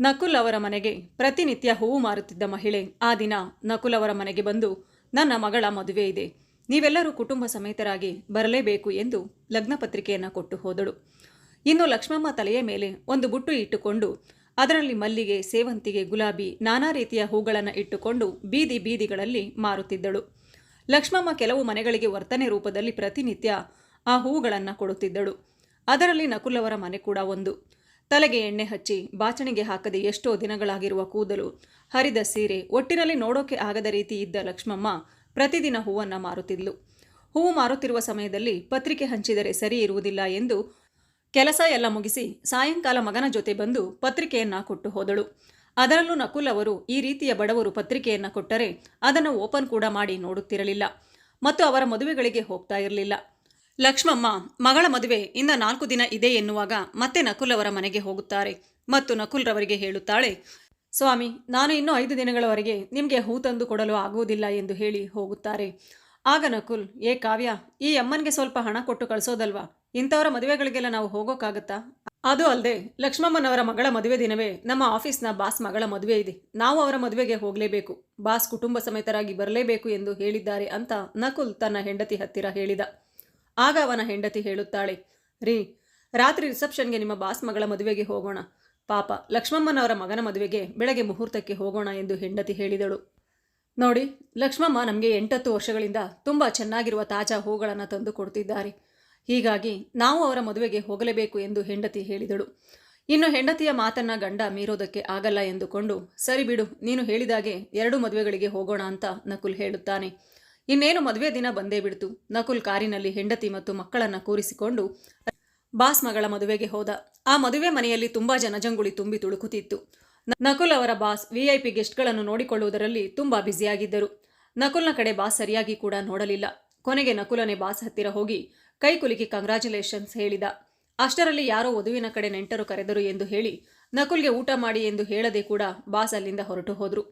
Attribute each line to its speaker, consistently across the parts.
Speaker 1: ನಕುಲ್ ಅವರ ಮನೆಗೆ ಪ್ರತಿನಿತ್ಯ ಹೂವು ಮಾರುತ್ತಿದ್ದ ಮಹಿಳೆ. ಆ ದಿನ ನಕುಲ್ ಅವರ ಮನೆಗೆ ಬಂದು, ನನ್ನ ಮಗಳ ಮದುವೆ ಇದೆ. ನೀವೆಲ್ಲರೂ ಕುಟುಂಬ ಸಮೇತರಾಗಿ ಬರಲೇಬೇಕು ಎಂದು ಲಗ್ನ ಪತ್ರಿಕೆಯನ್ನು ಕೊಟ್ಟು ಹೋದಳು. ಇನ್ನು ಲಕ್ಷ್ಮಮ್ಮ ತಲೆಯ ಮೇಲೆ ಒಂದು ಬುಟ್ಟು ಇಟ್ಟುಕೊಂಡು, ಅದರಲ್ಲಿ ಮಲ್ಲಿಗೆ, ಸೇವಂತಿಗೆ, ಗುಲಾಬಿ, ನಾನಾ ರೀತಿಯ ಹೂಗಳನ್ನು ಇಟ್ಟುಕೊಂಡು ಬೀದಿ ಬೀದಿಗಳಲ್ಲಿ ಮಾರುತ್ತಿದ್ದಳು. ಲಕ್ಷ್ಮಮ್ಮ ಕೆಲವು ಮನೆಗಳಿಗೆ ವರ್ತನೆ ರೂಪದಲ್ಲಿ ಪ್ರತಿನಿತ್ಯ ಆ ಹೂಗಳನ್ನು ಕೊಡುತ್ತಿದ್ದಳು. ಅದರಲ್ಲಿ ನಕುಲ್ ಅವರ ಮನೆ ಕೂಡ ಒಂದು. ತಲೆಗೆ ಎಣ್ಣೆ ಹಚ್ಚಿ ಬಾಚಣಿಗೆ ಹಾಕದೆ ಎಷ್ಟೋ ದಿನಗಳಾಗಿರುವ ಕೂದಲು ಹರಿದ ಸೀರೆ ಒಟ್ಟಿನಲ್ಲಿ ನೋಡೋಕೆ ಆಗದ ರೀತಿ ಇದ್ದ ಲಕ್ಷ್ಮಮ್ಮ ಪ್ರತಿದಿನ ಹೂವನ್ನು ಮಾರುತ್ತಿದ್ಲು. ಹೂವು ಮಾರುತ್ತಿರುವ ಸಮಯದಲ್ಲಿ ಪತ್ರಿಕೆ ಹಂಚಿದರೆ ಸರಿ ಇರುವುದಿಲ್ಲ ಎಂದು ಕೆಲಸ ಎಲ್ಲ ಮುಗಿಸಿ ಸಾಯಂಕಾಲ ಮಗನ ಜೊತೆ ಬಂದು ಪತ್ರಿಕೆಯನ್ನ ಕೊಟ್ಟು ಹೋದಳು. ಅದರಲ್ಲೂ ನಕುಲ್ ಅವರು ಈ ರೀತಿಯ ಬಡವರು ಪತ್ರಿಕೆಯನ್ನ ಕೊಟ್ಟರೆ ಅದನ್ನು ಓಪನ್ ಕೂಡ ಮಾಡಿ ನೋಡುತ್ತಿರಲಿಲ್ಲ. ಮತ್ತು ಅವರ ಮದುವೆಗಳಿಗೆ ಹೋಗ್ತಾ ಇರಲಿಲ್ಲ. ಲಕ್ಷ್ಮಮ್ಮ, ಮಗಳ ಮದುವೆ ಇನ್ನ ನಾಲ್ಕು ದಿನ ಇದೆ ಎನ್ನುವಾಗ ಮತ್ತೆ ನಕುಲ್ ಅವರ ಮನೆಗೆ ಹೋಗುತ್ತಾರೆ. ಮತ್ತು ನಕುಲ್ ರವರಿಗೆ ಹೇಳುತ್ತಾಳೆ, ಸ್ವಾಮಿ, ನಾನು ಇನ್ನೂ ಐದು ದಿನಗಳವರೆಗೆ ನಿಮಗೆ ಹೂ ತಂದು ಕೊಡಲು ಆಗುವುದಿಲ್ಲ ಎಂದು ಹೇಳಿ ಹೋಗುತ್ತಾರೆ. ಆಗ ನಕುಲ್, ಏ ಕಾವ್ಯ, ಈ ಅಮ್ಮನಿಗೆ ಸ್ವಲ್ಪ ಹಣ ಕೊಟ್ಟು ಕಳಿಸೋದಲ್ವಾ? ಇಂಥವರ ಮದುವೆಗಳಿಗೆಲ್ಲ ನಾವು ಹೋಗೋಕ್ಕಾಗತ್ತಾ ಅದು ಅಲ್ಲದೆ ಲಕ್ಷ್ಮಮ್ಮನವರ ಮಗಳ ಮದುವೆ ದಿನವೇ ನಮ್ಮ ಆಫೀಸ್ನ ಬಾಸ್ ಮಗಳ ಮದುವೆ ಇದೆ. ನಾವು ಅವರ ಮದುವೆಗೆ ಹೋಗಲೇಬೇಕು. ಬಾಸ್ ಕುಟುಂಬ ಸಮೇತರಾಗಿ ಬರಲೇಬೇಕು ಎಂದು ಹೇಳಿದ್ದಾರೆ ಅಂತ ನಕುಲ್ ತನ್ನ ಹೆಂಡತಿ ಹತ್ತಿರ ಹೇಳಿದ. ಆಗ ಅವನ ಹೆಂಡತಿ ಹೇಳುತ್ತಾಳೆ, ರೀ, ರಾತ್ರಿ ರಿಸೆಪ್ಷನ್ಗೆ ನಿಮ್ಮ ಬಾಸ್ ಮಗಳ ಮದುವೆಗೆ ಹೋಗೋಣ. ಪಾಪ, ಲಕ್ಷ್ಮಮ್ಮನವರ ಮಗನ ಮದುವೆಗೆ ಬೆಳಗ್ಗೆ ಮುಹೂರ್ತಕ್ಕೆ ಹೋಗೋಣ ಎಂದು ಹೆಂಡತಿ ಹೇಳಿದಳು. ನೋಡಿ, ಲಕ್ಷ್ಮಮ್ಮ ನಮಗೆ ಎಂಟತ್ತು ವರ್ಷಗಳಿಂದ ತುಂಬ ಚೆನ್ನಾಗಿರುವ ತಾಜಾ ಹೂಗಳನ್ನು ತಂದು ಕೊಡ್ತಿದ್ದಾರೆ. ಹೀಗಾಗಿ ನಾವು ಅವರ ಮದುವೆಗೆ ಹೋಗಲೇಬೇಕು ಎಂದು ಹೆಂಡತಿ ಹೇಳಿದಳು. ಇನ್ನು ಹೆಂಡತಿಯ ಮಾತನ್ನ ಗಂಡ ಮೀರೋದಕ್ಕೆ ಆಗಲ್ಲ ಎಂದುಕೊಂಡು, ಸರಿ ಬಿಡು, ನೀನು ಹೇಳಿದಾಗೆ ಎರಡು ಮದುವೆಗಳಿಗೆ ಹೋಗೋಣ ಅಂತ ನಕುಲ್ ಹೇಳುತ್ತಾನೆ. ಇನ್ನೇನು ಮದುವೆ ದಿನ ಬಂದೇ ಬಿಡ್ತು. ನಕುಲ್ ಕಾರಿನಲ್ಲಿ ಹೆಂಡತಿ ಮತ್ತು ಮಕ್ಕಳನ್ನ ಕೂರಿಸಿಕೊಂಡು ಬಾಸ್ ಮಗಳ ಮದುವೆಗೆ ಹೋದ. ಆ ಮದುವೆ ಮನೆಯಲ್ಲಿ ತುಂಬಾ ಜನಜಂಗುಳಿ ತುಂಬಿ ತುಳುಕುತ್ತಿತ್ತು. ನಕುಲ್ ಅವರ ಬಾಸ್ ವಿಐಪಿ ಗೆಸ್ಟ್ಗಳನ್ನು ನೋಡಿಕೊಳ್ಳುವುದರಲ್ಲಿ ತುಂಬಾ ಬ್ಯುಸಿಯಾಗಿದ್ದರು. ನಕುಲ್ನ ಕಡೆ ಬಾಸ್ ಸರಿಯಾಗಿ ಕೂಡ ನೋಡಲಿಲ್ಲ. ಕೊನೆಗೆ ನಕುಲನೇ ಬಾಸ್ ಹತ್ತಿರ ಹೋಗಿ ಕೈ ಕುಲುಕಿ ಕಂಗ್ರಾಚುಲೇಷನ್ಸ್ ಹೇಳಿದ. ಅಷ್ಟರಲ್ಲಿ ಯಾರೋ ವಧುವಿನ ಕಡೆ ನೆಂಟರು ಕರೆದರು ಎಂದು ಹೇಳಿ ನಕುಲ್ಗೆ ಊಟ ಮಾಡಿ ಎಂದು ಹೇಳದೆ ಕೂಡ ಬಾಸ್ ಅಲ್ಲಿಂದ ಹೊರಟು ಹೋದ್ರು.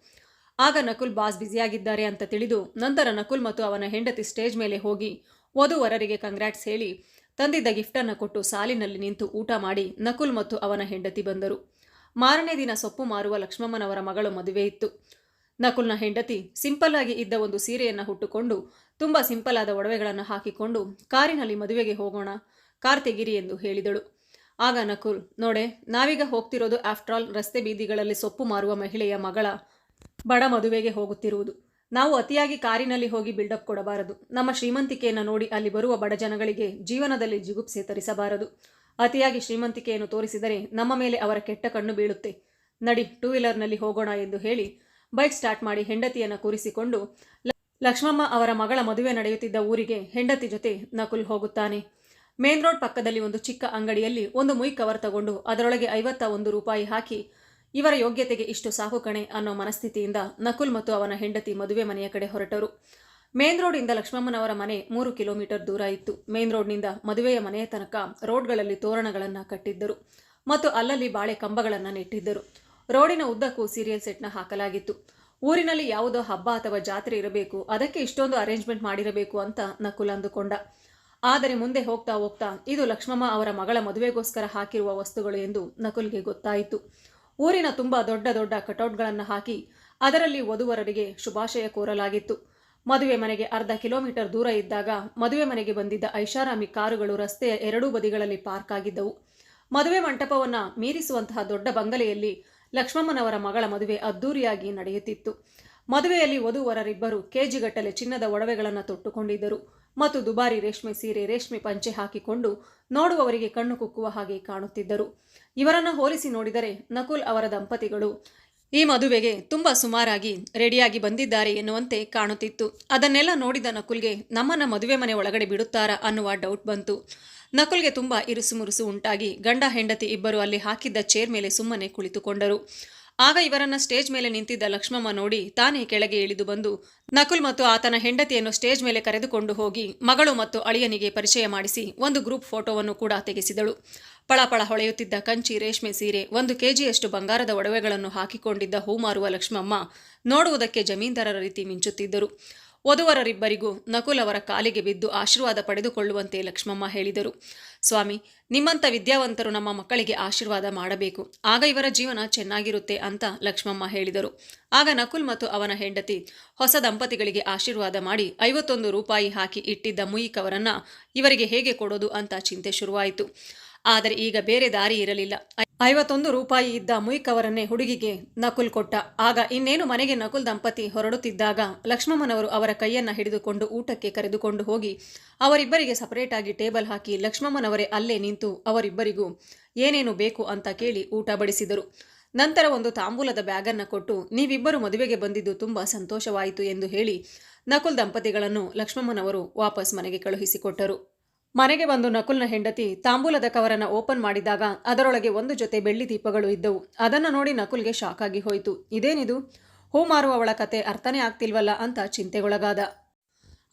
Speaker 1: ಆಗ ನಕುಲ್ ಬಾಸ್ ಬ್ಯುಸಿಯಾಗಿದ್ದಾರೆ ಅಂತ ತಿಳಿದು ನಂತರ ನಕುಲ್ ಮತ್ತು ಅವನ ಹೆಂಡತಿ ಸ್ಟೇಜ್ ಮೇಲೆ ಹೋಗಿ ವಧುವರರಿಗೆ ಕಂಗ್ರಾಟ್ಸ್ ಹೇಳಿ ತಂದಿದ್ದ ಗಿಫ್ಟನ್ನು ಕೊಟ್ಟು ಸಾಲಿನಲ್ಲಿ ನಿಂತು ಊಟ ಮಾಡಿ ನಕುಲ್ ಮತ್ತು ಅವನ ಹೆಂಡತಿ ಬಂದರು. ಮಾರನೇ ದಿನ ಸೊಪ್ಪು ಮಾರುವ ಲಕ್ಷ್ಮಮ್ಮನವರ ಮಗಳು ಮದುವೆ ಇತ್ತು. ನಕುಲ್ನ ಹೆಂಡತಿ ಸಿಂಪಲ್ ಆಗಿ ಇದ್ದ ಒಂದು ಸೀರೆಯನ್ನು ಹುಟ್ಟುಕೊಂಡು ತುಂಬ ಸಿಂಪಲ್ ಆದ ಒಡವೆಗಳನ್ನು ಹಾಕಿಕೊಂಡು ಕಾರಿನಲ್ಲಿ ಮದುವೆಗೆ ಹೋಗೋಣ, ಕಾರ್ತಿಗಿರಿ ಎಂದು ಹೇಳಿದಳು. ಆಗ ನಕುಲ್, ನೋಡೆ, ನಾವೀಗ ಹೋಗ್ತಿರೋದು ಆಫ್ಟರ್ ಆಲ್ ರಸ್ತೆ ಬೀದಿಗಳಲ್ಲಿ ಸೊಪ್ಪು ಮಾರುವ ಮಹಿಳೆಯ ಮಗಳ ಬಡ ಮದುವೆಗೆ ಹೋಗುತ್ತಿರುವುದು. ನಾವು ಅತಿಯಾಗಿ ಕಾರಿನಲ್ಲಿ ಹೋಗಿ ಬಿಲ್ಡಪ್ ಕೊಡಬಾರದು. ನಮ್ಮ ಶ್ರೀಮಂತಿಕೆಯನ್ನು ನೋಡಿ ಅಲ್ಲಿ ಬರುವ ಬಡ ಜನಗಳಿಗೆ ಜೀವನದಲ್ಲಿ ಜಿಗುಪ್ಸೆ ತರಿಸಬಾರದು ಅತಿಯಾಗಿ ಶ್ರೀಮಂತಿಕೆಯನ್ನು ತೋರಿಸಿದರೆ ನಮ್ಮ ಮೇಲೆ ಅವರ ಕೆಟ್ಟ ಕಣ್ಣು ಬೀಳುತ್ತೆ. ನಡಿ ಟೂ ವೀಲರ್ನಲ್ಲಿ ಹೋಗೋಣ ಎಂದು ಹೇಳಿ ಬೈಕ್ ಸ್ಟಾರ್ಟ್ ಮಾಡಿ ಹೆಂಡತಿಯನ್ನು ಕೂರಿಸಿಕೊಂಡು ಲಕ್ಷ್ಮಮ್ಮ ಅವರ ಮಗಳ ಮದುವೆ ನಡೆಯುತ್ತಿದ್ದ ಊರಿಗೆ ಹೆಂಡತಿ ಜೊತೆ ನಕುಲ್ ಹೋಗುತ್ತಾನೆ. ಮೇನ್ ರೋಡ್ ಪಕ್ಕದಲ್ಲಿ ಒಂದು ಚಿಕ್ಕ ಅಂಗಡಿಯಲ್ಲಿ ಒಂದು ಮುಯ್ ಕವರ್ ತಗೊಂಡು ಅದರೊಳಗೆ ಐವತ್ತ ಒಂದು ರೂಪಾಯಿ ಹಾಕಿ ಇವರ ಯೋಗ್ಯತೆಗೆ ಇಷ್ಟು ಸಾಕು ಕಣೆ ಅನ್ನೋ ಮನಸ್ಥಿತಿಯಿಂದ ನಕುಲ್ ಮತ್ತು ಅವನ ಹೆಂಡತಿ ಮದುವೆ ಮನೆಯ ಕಡೆ ಹೊರಟರು. ಮೇನ್ ರೋಡಿಂದ ಲಕ್ಷ್ಮಮ್ಮನವರ ಮನೆ ಮೂರು ಕಿಲೋಮೀಟರ್ ದೂರ ಇತ್ತು. ಮೇನ್ ರೋಡ್ನಿಂದ ಮದುವೆಯ ಮನೆಯ ತನಕ ರೋಡ್ಗಳಲ್ಲಿ ತೋರಣಗಳನ್ನು ಕಟ್ಟಿದ್ದರು ಮತ್ತು ಅಲ್ಲಲ್ಲಿ ಬಾಳೆ ಕಂಬಗಳನ್ನು ನೆಟ್ಟಿದ್ದರು. ರೋಡಿನ ಉದ್ದಕ್ಕೂ ಸೀರಿಯಲ್ ಸೆಟ್ನ ಹಾಕಲಾಗಿತ್ತು. ಊರಿನಲ್ಲಿ ಯಾವುದೋ ಹಬ್ಬ ಅಥವಾ ಜಾತ್ರೆ ಇರಬೇಕು, ಅದಕ್ಕೆ ಇಷ್ಟೊಂದು ಅರೇಂಜ್ಮೆಂಟ್ ಮಾಡಿರಬೇಕು ಅಂತ ನಕುಲ್ ಅಂದುಕೊಂಡ. ಆದರೆ ಮುಂದೆ ಹೋಗ್ತಾ ಹೋಗ್ತಾ ಇದು ಲಕ್ಷ್ಮಮ್ಮ ಅವರ ಮಗಳ ಮದುವೆಗೋಸ್ಕರ ಹಾಕಿರುವ ವಸ್ತುಗಳು ಎಂದು ನಕುಲ್ಗೆ ಗೊತ್ತಾಯಿತು. ಊರಿನ ತುಂಬ ದೊಡ್ಡ ದೊಡ್ಡ ಕಟೌಟ್ಗಳನ್ನು ಹಾಕಿ ಅದರಲ್ಲಿ ವಧುವರರಿಗೆ ಶುಭಾಶಯ ಕೋರಲಾಗಿತ್ತು. ಮದುವೆ ಮನೆಗೆ ಅರ್ಧ ಕಿಲೋಮೀಟರ್ ದೂರ ಇದ್ದಾಗ ಮದುವೆ ಮನೆಗೆ ಬಂದಿದ್ದ ಐಷಾರಾಮಿ ಕಾರುಗಳು ರಸ್ತೆಯ ಎರಡೂ ಬದಿಗಳಲ್ಲಿ ಪಾರ್ಕ್ ಆಗಿದ್ದವು. ಮದುವೆ ಮಂಟಪವನ್ನು ಮೀರಿಸುವಂತಹ ದೊಡ್ಡ ಬಂಗಲೆಯಲ್ಲಿ ಲಕ್ಷ್ಮಮ್ಮನವರ ಮಗಳ ಮದುವೆ ಅದ್ದೂರಿಯಾಗಿ ನಡೆಯುತ್ತಿತ್ತು. ಮದುವೆಯಲ್ಲಿ ವಧುವರರಿಬ್ಬರು ಕೆಜಿಗಟ್ಟಲೆ ಚಿನ್ನದ ಒಡವೆಗಳನ್ನು ತೊಟ್ಟುಕೊಂಡಿದ್ದರು ಮತ್ತು ದುಬಾರಿ ರೇಷ್ಮೆ ಸೀರೆ, ರೇಷ್ಮೆ ಪಂಚೆ ಹಾಕಿಕೊಂಡು ನೋಡುವವರಿಗೆ ಕಣ್ಣು ಕುಕ್ಕುವ ಹಾಗೆ ಕಾಣುತ್ತಿದ್ದರು. ಇವರನ್ನು ಹೋಲಿಸಿ ನೋಡಿದರೆ ನಕುಲ್ ಅವರ ದಂಪತಿಗಳು ಈ ಮದುವೆಗೆ ತುಂಬ ಸುಮಾರಾಗಿ ರೆಡಿಯಾಗಿ ಬಂದಿದ್ದಾರೆ ಎನ್ನುವಂತೆ ಕಾಣುತ್ತಿತ್ತು. ಅದನ್ನೆಲ್ಲ ನೋಡಿದ ನಕುಲ್ಗೆ ನಮ್ಮನ್ನ ಮದುವೆ ಮನೆ ಒಳಗಡೆ ಬಿಡುತ್ತಾರಾ ಅನ್ನುವ ಡೌಟ್ ಬಂತು. ನಕುಲ್ಗೆ ತುಂಬ ಇರುಸುಮುರುಸು ಉಂಟಾಗಿ ಗಂಡ ಹೆಂಡತಿ ಇಬ್ಬರು ಅಲ್ಲಿ ಹಾಕಿದ್ದ ಚೇರ್ ಮೇಲೆ ಸುಮ್ಮನೆ ಕುಳಿತುಕೊಂಡರು. ಆಗ ಇವರನ್ನ ಸ್ಟೇಜ್ ಮೇಲೆ ನಿಂತಿದ್ದ ಲಕ್ಷ್ಮಮ್ಮ ನೋಡಿ ತಾನೇ ಕೆಳಗೆ ಇಳಿದು ಬಂದು, ನಕುಲ್ ಮತ್ತು ಆತನ ಹೆಂಡತಿಯನ್ನು ಸ್ಟೇಜ್ ಮೇಲೆ ಕರೆದುಕೊಂಡು ಹೋಗಿ ಮಗಳು ಮತ್ತು ಅಳಿಯನಿಗೆ ಪರಿಚಯ ಮಾಡಿಸಿ ಒಂದು ಗ್ರೂಪ್ ಫೋಟೋವನ್ನು ಕೂಡ ತೆಗೆಸಿದಳು. ಪಳಪಳ ಹೊಳೆಯುತ್ತಿದ್ದ ಕಂಚಿ ರೇಷ್ಮೆ ಸೀರೆ ಒಂದು ಕೆಜಿಯಷ್ಟು ಬಂಗಾರದ ಒಡವೆಗಳನ್ನು ಹಾಕಿಕೊಂಡಿದ್ದ ಹೂಮಾರುವ ಲಕ್ಷ್ಮಮ್ಮ ನೋಡುವುದಕ್ಕೆ ಜಮೀನ್ದಾರರ ರೀತಿ ಮಿಂಚುತ್ತಿದ್ದರು. ವಧುವರರಿಬ್ಬರಿಗೂ ನಕುಲ್ ಅವರ ಕಾಲಿಗೆ ಬಿದ್ದು ಆಶೀರ್ವಾದ ಪಡೆದುಕೊಳ್ಳುವಂತೆ ಲಕ್ಷ್ಮಮ್ಮ ಹೇಳಿದರು. ಸ್ವಾಮಿ, ನಿಮ್ಮಂಥ ವಿದ್ಯಾವಂತರು ನಮ್ಮ ಮಕ್ಕಳಿಗೆ ಆಶೀರ್ವಾದ ಮಾಡಬೇಕು. ಆಗ ಇವರ ಜೀವನ ಚೆನ್ನಾಗಿರುತ್ತೆ ಅಂತ ಲಕ್ಷ್ಮಮ್ಮ ಹೇಳಿದರು. ಆಗ ನಕುಲ್ ಮತ್ತು ಅವನ ಹೆಂಡತಿ ಹೊಸ ದಂಪತಿಗಳಿಗೆ ಆಶೀರ್ವಾದ ಮಾಡಿ ಐವತ್ತೊಂದು ರೂಪಾಯಿ ಹಾಕಿ ಇಟ್ಟಿದ್ದ ಮುಯಿ ಕವರನ್ನ ಇವರಿಗೆ ಹೇಗೆ ಕೊಡೋದು ಅಂತ ಚಿಂತೆ ಶುರುವಾಯಿತು. ಆದರೆ ಈಗ ಬೇರೆ ದಾರಿ ಇರಲಿಲ್ಲ. ಐವತ್ತೊಂದು ರೂಪಾಯಿ ಇದ್ದ ಮುಯ್ಕ್ ಅವರನ್ನೇ ಹುಡುಗಿಗೆ ನಕುಲ್ ಕೊಟ್ಟ. ಆಗ ಇನ್ನೇನು ಮನೆಗೆ ನಕುಲ್ ದಂಪತಿ ಹೊರಡುತ್ತಿದ್ದಾಗ ಲಕ್ಷ್ಮಮ್ಮನವರು ಅವರ ಕೈಯನ್ನ ಹಿಡಿದುಕೊಂಡು ಊಟಕ್ಕೆ ಕರೆದುಕೊಂಡು ಹೋಗಿ ಅವರಿಬ್ಬರಿಗೆ ಸಪರೇಟ್ ಆಗಿ ಟೇಬಲ್ ಹಾಕಿ ಲಕ್ಷ್ಮಮ್ಮನವರೇ ಅಲ್ಲೇ ನಿಂತು ಅವರಿಬ್ಬರಿಗೂ ಏನೇನು ಬೇಕು ಅಂತ ಕೇಳಿ ಊಟ ಬಡಿಸಿದರು. ನಂತರ ಒಂದು ತಾಂಬೂಲದ ಬ್ಯಾಗನ್ನು ಕೊಟ್ಟು, ನೀವಿಬ್ಬರು ಮದುವೆಗೆ ಬಂದಿದ್ದು ತುಂಬ ಸಂತೋಷವಾಯಿತು ಎಂದು ಹೇಳಿ ನಕುಲ್ ದಂಪತಿಗಳನ್ನು ಲಕ್ಷ್ಮಮ್ಮನವರು ವಾಪಸ್ ಮನೆಗೆ ಕಳುಹಿಸಿಕೊಟ್ಟರು. ಮನೆಗೆ ಬಂದು ನಕುಲ್ನ ಹೆಂಡತಿ ತಾಂಬೂಲದ ಕವರನ್ನು ಓಪನ್ ಮಾಡಿದಾಗ ಅದರೊಳಗೆ ಒಂದು ಜೊತೆ ಬೆಳ್ಳಿ ದೀಪಗಳು ಇದ್ದವು. ಅದನ್ನು ನೋಡಿ ನಕುಲ್ಗೆ ಶಾಕ್ ಆಗಿ ಹೋಯಿತು. ಇದೇನಿದು? ಹೂ ಮಾರುವವಳ ಕತೆ ಅರ್ಥನೇ ಆಗ್ತಿಲ್ವಲ್ಲ ಅಂತ ಚಿಂತೆಗೊಳಗಾದ.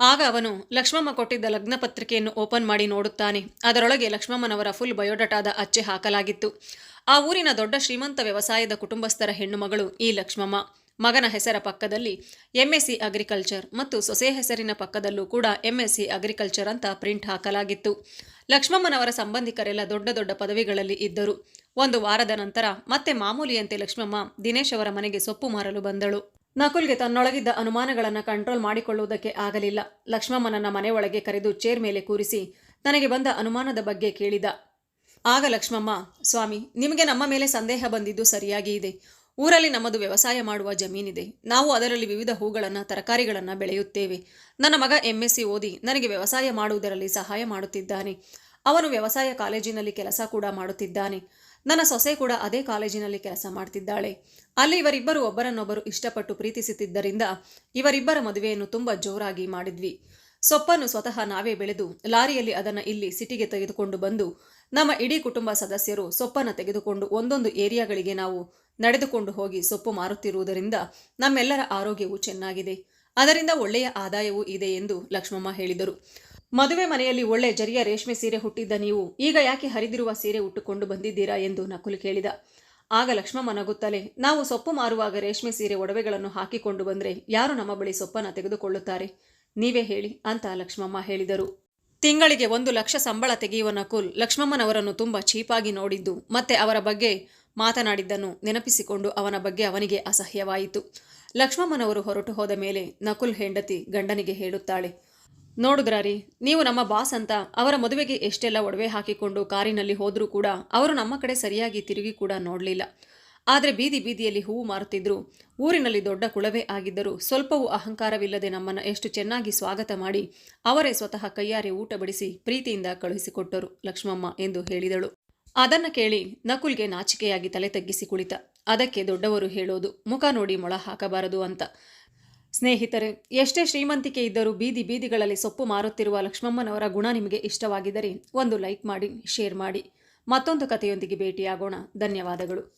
Speaker 1: ಆಗ ಅವನು ಲಕ್ಷ್ಮಮ್ಮ ಕೊಟ್ಟಿದ್ದ ಲಗ್ನ ಪತ್ರಿಕೆಯನ್ನು ಓಪನ್ ಮಾಡಿ ನೋಡುತ್ತಾನೆ. ಅದರೊಳಗೆ ಲಕ್ಷ್ಮಮ್ಮನವರ ಫುಲ್ ಬಯೋಡಟಾದ ಅಚ್ಚೆ ಹಾಕಲಾಗಿತ್ತು. ಆ ಊರಿನ ದೊಡ್ಡ ಶ್ರೀಮಂತ ವ್ಯವಸಾಯದ ಕುಟುಂಬಸ್ಥರ ಹೆಣ್ಣುಮಗಳು ಈ ಲಕ್ಷ್ಮಮ್ಮ. ಮಗನ ಹೆಸರ ಪಕ್ಕದಲ್ಲಿ ಎಂಎಸ್ಸಿ ಅಗ್ರಿಕಲ್ಚರ್ ಮತ್ತು ಸೊಸೆ ಹೆಸರಿನ ಪಕ್ಕದಲ್ಲೂ ಕೂಡ ಎಂಎಸ್ಸಿ ಅಗ್ರಿಕಲ್ಚರ್ ಅಂತ ಪ್ರಿಂಟ್ ಹಾಕಲಾಗಿತ್ತು. ಲಕ್ಷ್ಮಮ್ಮನವರ ಸಂಬಂಧಿಕರೆಲ್ಲ ದೊಡ್ಡ ದೊಡ್ಡ ಪದವಿಗಳಲ್ಲಿ ಇದ್ದರು. ಒಂದು ವಾರದ ನಂತರ ಮತ್ತೆ ಮಾಮೂಲಿಯಂತೆ ಲಕ್ಷ್ಮಮ್ಮ ದಿನೇಶ್ ಅವರ ಮನೆಗೆ ಸೊಪ್ಪು ಮಾರಲು ಬಂದಳು. ನಕುಲ್ಗೆ ತನ್ನೊಳಗಿದ್ದ ಅನುಮಾನಗಳನ್ನು ಕಂಟ್ರೋಲ್ ಮಾಡಿಕೊಳ್ಳುವುದಕ್ಕೆ ಆಗಲಿಲ್ಲ. ಲಕ್ಷ್ಮಮ್ಮನನ್ನ ಮನೆಯೊಳಗೆ ಕರೆದು ಚೇರ್ ಮೇಲೆ ಕೂರಿಸಿ ತನಗೆ ಬಂದ ಅನುಮಾನದ ಬಗ್ಗೆ ಕೇಳಿದ. ಆಗ ಲಕ್ಷ್ಮಮ್ಮ, ಸ್ವಾಮಿ, ನಿಮಗೆ ನಮ್ಮ ಮೇಲೆ ಸಂದೇಹ ಬಂದಿದ್ದು ಸರಿಯಾಗಿ ಇದೆ. ಊರಲ್ಲಿ ನಮ್ಮದು ವ್ಯವಸಾಯ ಮಾಡುವ ಜಮೀನಿದೆ. ನಾವು ಅದರಲ್ಲಿ ವಿವಿಧ ಹೂಗಳನ್ನು, ತರಕಾರಿಗಳನ್ನು ಬೆಳೆಯುತ್ತೇವೆ. ನನ್ನ ಮಗ ಎಂ ಓದಿ ನನಗೆ ವ್ಯವಸಾಯ ಮಾಡುವುದರಲ್ಲಿ ಸಹಾಯ ಮಾಡುತ್ತಿದ್ದಾನೆ. ಅವನು ವ್ಯವಸಾಯ ಕಾಲೇಜಿನಲ್ಲಿ ಕೆಲಸ ಕೂಡ ಮಾಡುತ್ತಿದ್ದಾನೆ. ನನ್ನ ಸೊಸೆ ಕೂಡ ಅದೇ ಕಾಲೇಜಿನಲ್ಲಿ ಕೆಲಸ ಮಾಡ್ತಿದ್ದಾಳೆ. ಅಲ್ಲಿ ಇವರಿಬ್ಬರು ಒಬ್ಬರನ್ನೊಬ್ಬರು ಇಷ್ಟಪಟ್ಟು ಪ್ರೀತಿಸುತ್ತಿದ್ದರಿಂದ ಇವರಿಬ್ಬರ ಮದುವೆಯನ್ನು ತುಂಬ ಜೋರಾಗಿ ಮಾಡಿದ್ವಿ. ಸೊಪ್ಪನ್ನು ಸ್ವತಃ ನಾವೇ ಬೆಳೆದು ಲಾರಿಯಲ್ಲಿ ಅದನ್ನು ಇಲ್ಲಿ ಸಿಟಿಗೆ ತೆಗೆದುಕೊಂಡು ಬಂದು ನಮ್ಮ ಇಡೀ ಕುಟುಂಬ ಸದಸ್ಯರು ಸೊಪ್ಪನ್ನು ತೆಗೆದುಕೊಂಡು ಒಂದೊಂದು ಏರಿಯಾಗಳಿಗೆ ನಾವು ನಡೆದುಕೊಂಡು ಹೋಗಿ ಸೊಪ್ಪು ಮಾರುತ್ತಿರುವುದರಿಂದ ನಮ್ಮೆಲ್ಲರ ಆರೋಗ್ಯವು ಚೆನ್ನಾಗಿದೆ. ಅದರಿಂದ ಒಳ್ಳೆಯ ಆದಾಯವೂ ಇದೆ ಎಂದು ಲಕ್ಷ್ಮಮ್ಮ ಹೇಳಿದರು. ಮದುವೆ ಮನೆಯಲ್ಲಿ ಒಳ್ಳೆ ಜರಿಯ ರೇಷ್ಮೆ ಸೀರೆ ಹುಟ್ಟಿದ್ದ ನೀವು ಈಗ ಯಾಕೆ ಹರಿದಿರುವ ಸೀರೆ ಉಟ್ಟುಕೊಂಡು ಬಂದಿದ್ದೀರಾ ಎಂದು ನಕುಲು ಕೇಳಿದ. ಆಗ ಲಕ್ಷ್ಮಮ್ಮ ನಗುತ್ತಲೇ, ನಾವು ಸೊಪ್ಪು ಮಾರುವಾಗ ರೇಷ್ಮೆ ಸೀರೆ ಒಡವೆಗಳನ್ನು ಹಾಕಿಕೊಂಡು ಬಂದರೆ ಯಾರು ನಮ್ಮ ಬಳಿ ಸೊಪ್ಪನ್ನು ತೆಗೆದುಕೊಳ್ಳುತ್ತಾರೆ? ನೀವೇ ಹೇಳಿ ಅಂತ ಲಕ್ಷ್ಮಮ್ಮ ಹೇಳಿದರು. ತಿಂಗಳಿಗೆ ಒಂದು ಲಕ್ಷ ಸಂಬಳ ತೆಗೆಯುವ ನಕುಲ್ ಲಕ್ಷ್ಮಮ್ಮನವರನ್ನು ತುಂಬ ಚೀಪಾಗಿ ನೋಡಿದ್ದು, ಮತ್ತೆ ಅವರ ಬಗ್ಗೆ ಮಾತನಾಡಿದ್ದನ್ನು ನೆನಪಿಸಿಕೊಂಡು ಅವನ ಬಗ್ಗೆ ಅವನಿಗೆ ಅಸಹ್ಯವಾಯಿತು. ಲಕ್ಷ್ಮಮ್ಮನವರು ಹೊರಟು ಹೋದ ಮೇಲೆ ನಕುಲ್ ಹೆಂಡತಿ ಗಂಡನಿಗೆ ಹೇಳುತ್ತಾಳೆ, ನೋಡುದ್ರಾರಿ, ನೀವು ನಮ್ಮ ಬಾಸ್ ಅಂತ ಅವರ ಮದುವೆಗೆ ಎಷ್ಟೆಲ್ಲ ಒಡವೆ ಹಾಕಿಕೊಂಡು ಕಾರಿನಲ್ಲಿ ಹೋದರೂ ಕೂಡ ಅವರು ನಮ್ಮ ಕಡೆ ಸರಿಯಾಗಿ ತಿರುಗಿ ಕೂಡ ನೋಡಲಿಲ್ಲ. ಆದರೆ ಬೀದಿ ಬೀದಿಯಲ್ಲಿ ಹೂವು ಮಾರುತ್ತಿದ್ದರು ಊರಿನಲ್ಲಿ ದೊಡ್ಡ ಕುಳವೇ ಆಗಿದ್ದರೂ ಸ್ವಲ್ಪವೂ ಅಹಂಕಾರವಿಲ್ಲದೆ ನಮ್ಮನ್ನು ಎಷ್ಟು ಚೆನ್ನಾಗಿ ಸ್ವಾಗತ ಮಾಡಿ ಅವರೇ ಸ್ವತಃ ಕೈಯಾರೆ ಊಟ ಬಡಿಸಿ ಪ್ರೀತಿಯಿಂದ ಕಳುಹಿಸಿಕೊಟ್ಟರು ಲಕ್ಷ್ಮಮ್ಮ ಎಂದು ಹೇಳಿದಳು. ಅದನ್ನು ಕೇಳಿ ನಕುಲ್ಗೆ ನಾಚಿಕೆಯಾಗಿ ತಲೆ ತಗ್ಗಿಸಿ ಕುಳಿತ. ಅದಕ್ಕೆ ದೊಡ್ಡವರು ಹೇಳೋದು, ಮುಖ ನೋಡಿ ಮೊಳ ಹಾಕಬಾರದು ಅಂತ. ಸ್ನೇಹಿತರೆ, ಎಷ್ಟೇ ಶ್ರೀಮಂತಿಕೆ ಇದ್ದರೂ ಬೀದಿ ಬೀದಿಗಳಲ್ಲಿ ಸೊಪ್ಪು ಮಾರುತ್ತಿರುವ ಲಕ್ಷ್ಮಮ್ಮನವರ ಗುಣ ನಿಮಗೆ ಇಷ್ಟವಾಗಿದ್ದರೆ ಒಂದು ಲೈಕ್ ಮಾಡಿ, ಶೇರ್ ಮಾಡಿ. ಮತ್ತೊಂದು ಕಥೆಯೊಂದಿಗೆ ಭೇಟಿಯಾಗೋಣ. ಧನ್ಯವಾದಗಳು.